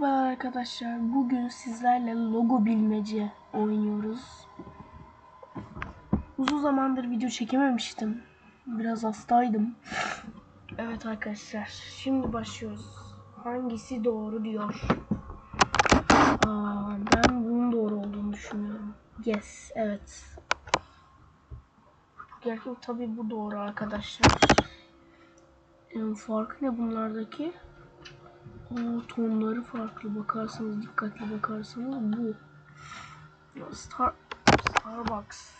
Merhaba arkadaşlar. Bugün sizlerle logo bilmece oynuyoruz. Uzun zamandır video çekememiştim. Biraz hastaydım. Evet arkadaşlar. Şimdi başlıyoruz. Hangisi doğru diyor. Aa, ben bunun doğru olduğunu düşünüyorum. Yes. Evet. Gerçekten tabii bu doğru arkadaşlar. Ee, farkı ne bunlardaki? O tonları farklı bakarsanız dikkatli bakarsanız bu. Star Starbucks.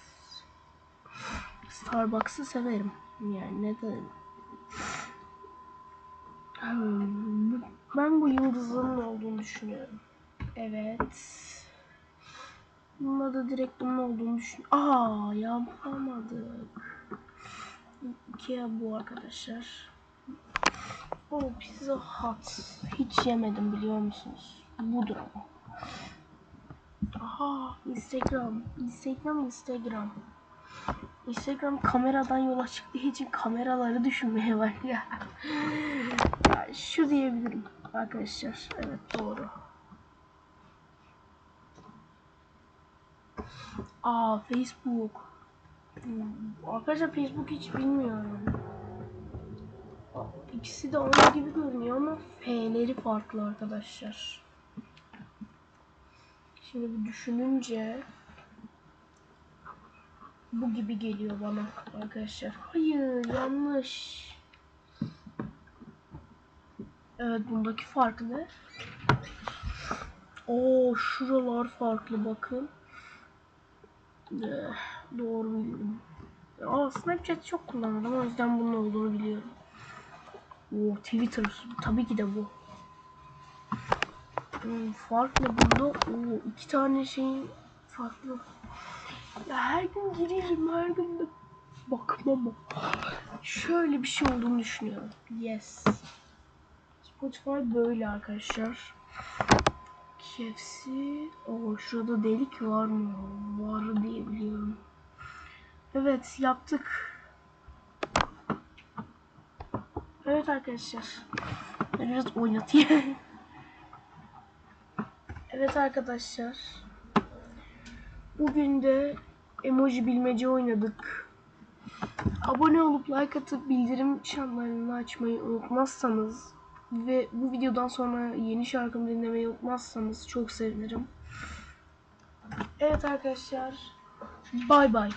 Starbucks'ı severim. Yani neden? Hmm, ben bu yıldızların olduğunu düşünüyorum. Evet. Bunda da direkt bunun olduğunu düşün Aa yapamadık Ikea bu arkadaşlar o Pizza Hut. Hiç yemedim biliyor musunuz? Budur ama. Aha Instagram. Instagram Instagram. Instagram kameradan yola çıktığı için kameraları düşünmeye var ya. Ya Şu diyebilirim arkadaşlar. Evet doğru. Aa Facebook. Hmm, Arkadaşlar Facebook hiç bilmiyorum. İkisi de aynı gibi görünüyor ama F'leri farklı arkadaşlar. Şimdi bir düşününce bu gibi geliyor bana arkadaşlar. Hayır yanlış. Evet bundaki farklı. Oo şuralar farklı bakın. Eh, doğru bildim. Aa Snapchat çok kullanırım o yüzden bunun olduğunu biliyorum. Oo, Twitter. Tabii ki de bu. Hmm, fark ne bunda? Oo, iki tane şeyin farklı. Ya her gün girerim, her gün de bakmam. Şöyle bir şey olduğunu düşünüyorum. Yes. Spotify böyle arkadaşlar. KFC. Oo, şurada delik var mı? Var diye biliyorum. Evet yaptık. Evet arkadaşlar. Ben biraz oynatayım. evet arkadaşlar. Bugün de emoji bilmece oynadık. Abone olup like atıp bildirim çanlarını açmayı unutmazsanız ve bu videodan sonra yeni şarkımı dinlemeyi unutmazsanız çok sevinirim. Evet arkadaşlar. Bay bay.